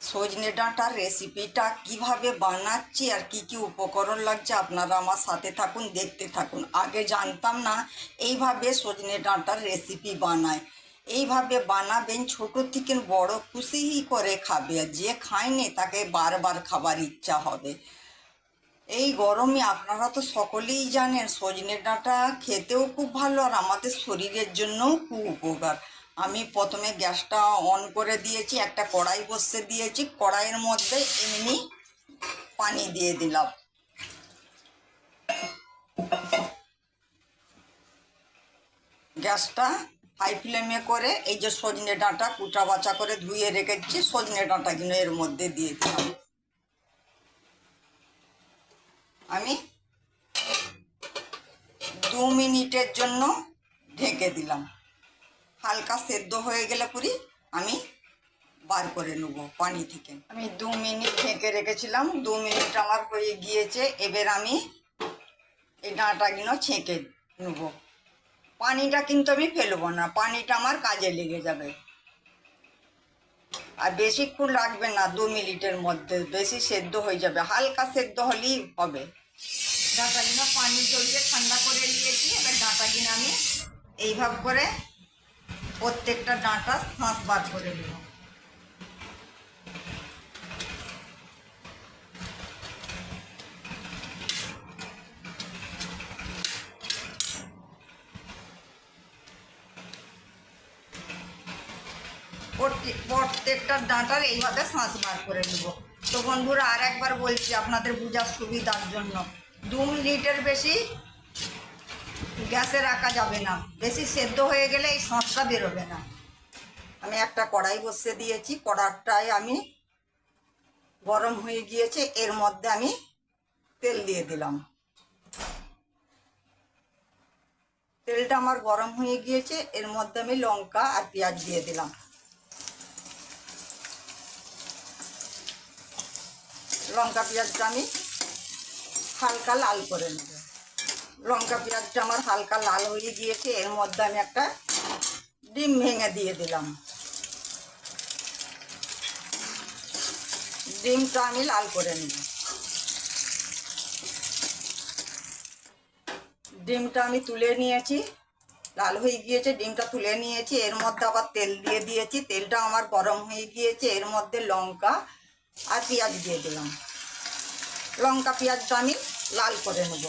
সজনে ডাঁটার রেসিপিটা কীভাবে বানাচ্ছি আর কি কি উপকরণ লাগছে আপনারা আমার সাথে থাকুন, দেখতে থাকুন। আগে জানতাম না এইভাবে সজনে ডাঁটার রেসিপি বানায়। এইভাবে বানাবেন, ছোট থেকে বড় খুশিই করে খাবে আর যে খায়নি তাকে বারবার খাবার ইচ্ছা হবে। এই গরমে আপনারা তো সকলেই জানেন সজনে ডাঁটা খেতেও খুব ভালো আর আমাদের শরীরের জন্যও খুব উপকার। আমি প্রথমে গ্যাসটা অন করে দিয়েছি, একটা কড়াই বসে দিয়েছি, কড়াইয়ের মধ্যে এমনি পানি দিয়ে দিলাম। গ্যাসটা হাই ফ্লেমে করে এই যে সজনে ডাঁটা কুটা বাচা করে ধুয়ে রেখেছি, সজনে ডাঁটাগুলো এর মধ্যে দিয়ে দিলাম। আমি দু মিনিটের জন্য ঢেকে দিলাম। হালকা সেদ্ধ হয়ে গেলে পুরি আমি বার করে নেব পানি থেকে। আমি দু মিনিট ঢেকে রেখেছিলাম, দু মিনিট আমার হয়ে গিয়েছে, এবার আমি এই ডাঁটাগুলো ছেঁকে নেব। পানিটা কিন্তু আমি ফেলব না, পানিটা আমার কাজে লেগে যাবে। আর বেশিক্ষণ লাগবে না, দু মিনিটের মধ্যে বেশি সেদ্ধ হয়ে যাবে, হালকা সেদ্ধ হলেই হবে। ডাঁটাগুলো পানি জড়িয়ে ঠান্ডা করে নিয়েছি, এবার ডাঁটাগুলো আমি এইভাবে করে প্রত্যেকটা ডাঁটা শাঁস বার করে নেব প্রত্যেকটা ডাঁটার এইভাবে শাঁস বার করে নেব। তো বন্ধুরা আর একবার বলছি, আপনাদের বোঝার সুবিধার জন্য। দু মিনিটের বেশি গ্যাসে রাখা যাবে না। বেশি সেদ্ধ হয়ে গেলে এই শাঁসটা বেরোবে না। আমি একটা কড়াই বসিয়ে দিয়েছি। কড়াটায় আমি গরম হয়ে গিয়েছে। এর মধ্যে আমি তেল দিয়ে দিলাম। তেলটা আমার গরম হয়ে গিয়েছে। এর মধ্যে আমি লঙ্কা আর পেঁয়াজ দিয়ে দিলাম। লঙ্কা পেঁয়াজটা আমি হালকা লাল করে নেব। লঙ্কা পেঁয়াজটা আমার হালকা লাল হয়ে গিয়েছে, এর মধ্যে আমি একটা ডিম ভেঙে দিয়ে দিলাম। ডিমটা আমি লাল করে নেব ডিমটা আমি তুলে নিয়েছি, লাল হয়ে গিয়েছে, ডিমটা তুলে নিয়েছি, এর মধ্যে আবার তেল দিয়ে দিয়েছি, তেলটা আমার গরম হয়ে গিয়েছে, এর মধ্যে লঙ্কা আর পেঁয়াজ দিয়ে দিলাম। লঙ্কা পেঁয়াজটা আমি লাল করে নেব।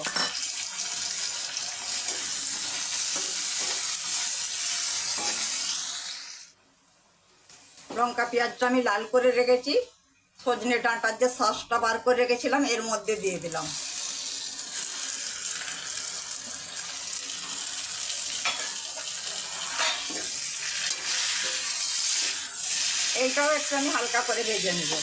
লঙ্কা, পেঁয়াজটা আমি লাল করে রেখেছি। সজনে ডাঁটার যে সসটা বার করে রেখেছিলাম, এর মধ্যে দিয়ে দিলাম। এইটাও একটু আমি হালকা করে ভেজে নেব।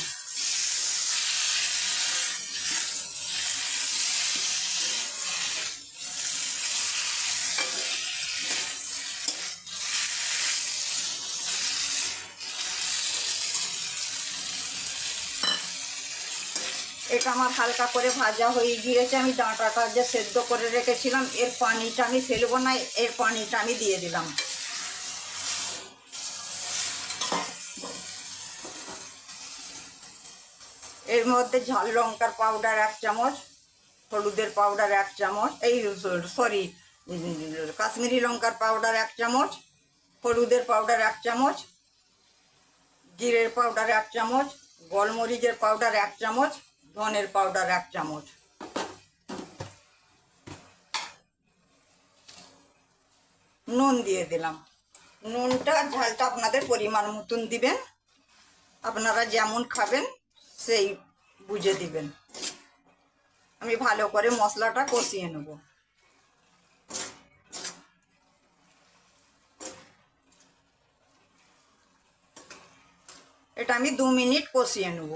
আমার হালকা করে ভাজা হয়ে গিয়েছে। আমি ডাঁটাটা যে সেদ্ধ করে রেখেছিলাম, এর পানিটা আমি ফেলব না, এর পানিটা আমি দিয়ে দিলাম। এর মধ্যে ঝাল লঙ্কার পাউডার এক চামচ, হলুদের পাউডার এক চামচ, এই সরি কাশ্মীরি লঙ্কার পাউডার এক চামচ, হলুদের পাউডার এক চামচ, জিরের পাউডার এক চামচ, গোলমরিচের পাউডার এক চামচ ধনের পাউডার এক চামচ। নুন দিয়ে দিলাম। নুনটা ঝালটা আপনাদের পরিমাণ মতন দিবেন। আপনারা যেমন খাবেন, সেই বুঝে দিবেন। আমি ভালো করে মশলাটা কষিয়ে নেব। এটা আমি দু মিনিট কষিয়ে নেব।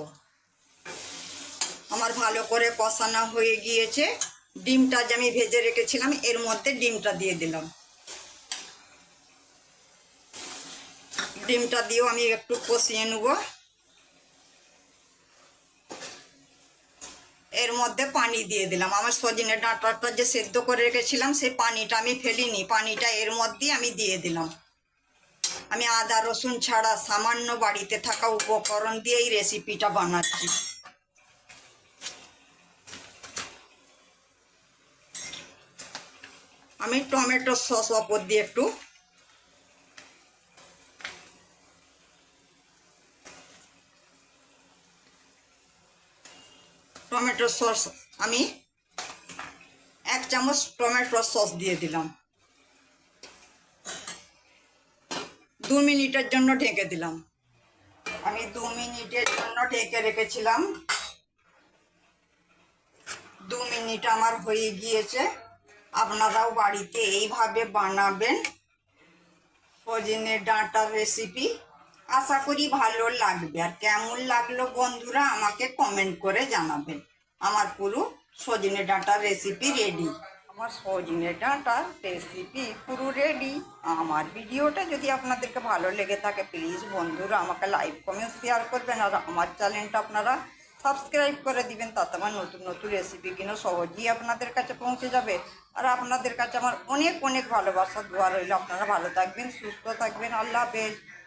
আমার ভালো করে কষানো হয়ে গিয়েছে। ডিমটা যে আমি ভেজে রেখেছিলাম, এর মধ্যে ডিমটা দিয়ে দিলাম। ডিমটা দিয়েও আমি একটু কষিয়ে নেব। এর মধ্যে পানি দিয়ে দিলাম। আমার সজনে ডাঁটাটা যে সেদ্ধ করে রেখেছিলাম, সেই পানিটা আমি ফেলিনি। পানিটা এর মধ্যেই আমি দিয়ে দিলাম। আমি আদা, রসুন ছাড়া সামান্য বাড়িতে থাকা উপকরণ দিয়ে এই রেসিপিটা বানাচ্ছি। আমি টমেটো সস ওপর দিয়ে একটু টমেটো সস আমি এক চামচ টমেটো সস দিয়ে দিলাম। দু মিনিটের জন্য ঢেকে দিলাম। আমি দু মিনিটের জন্য ঢেকে রেখেছিলাম। দু মিনিট আমার হয়ে গিয়েছে। আপনারাও বাড়িতে এইভাবে বানাবেন। সজনে ডাঁটার রেসিপি আশা করি ভালো লাগবে। আর কেমন লাগল বন্ধুরা, আমাকে কমেন্ট করে জানাবেন। আমার পুরো সজনে ডাঁটার রেসিপি রেডি আমার সজনে ডাঁটার রেসিপি পুরো রেডি আমার ভিডিওটা যদি আপনাদেরকে ভালো লেগে থাকে প্লিজ বন্ধুরা, আমাকে লাইক কমেন্ট শেয়ার করবেন। আর আমার চ্যানেলটা আপনারা সাবস্ক্রাইব করে দিবেন, তাতে আমার নতুন নতুন রেসিপিগুলো সহজেই আপনাদের কাছে পৌঁছে যাবে। আর আপনাদের কাছে আমার অনেক অনেক ভালোবাসা, দোয়া রইল। আপনারা ভালো থাকবেন, সুস্থ থাকবেন। আল্লাহ হাফেজ।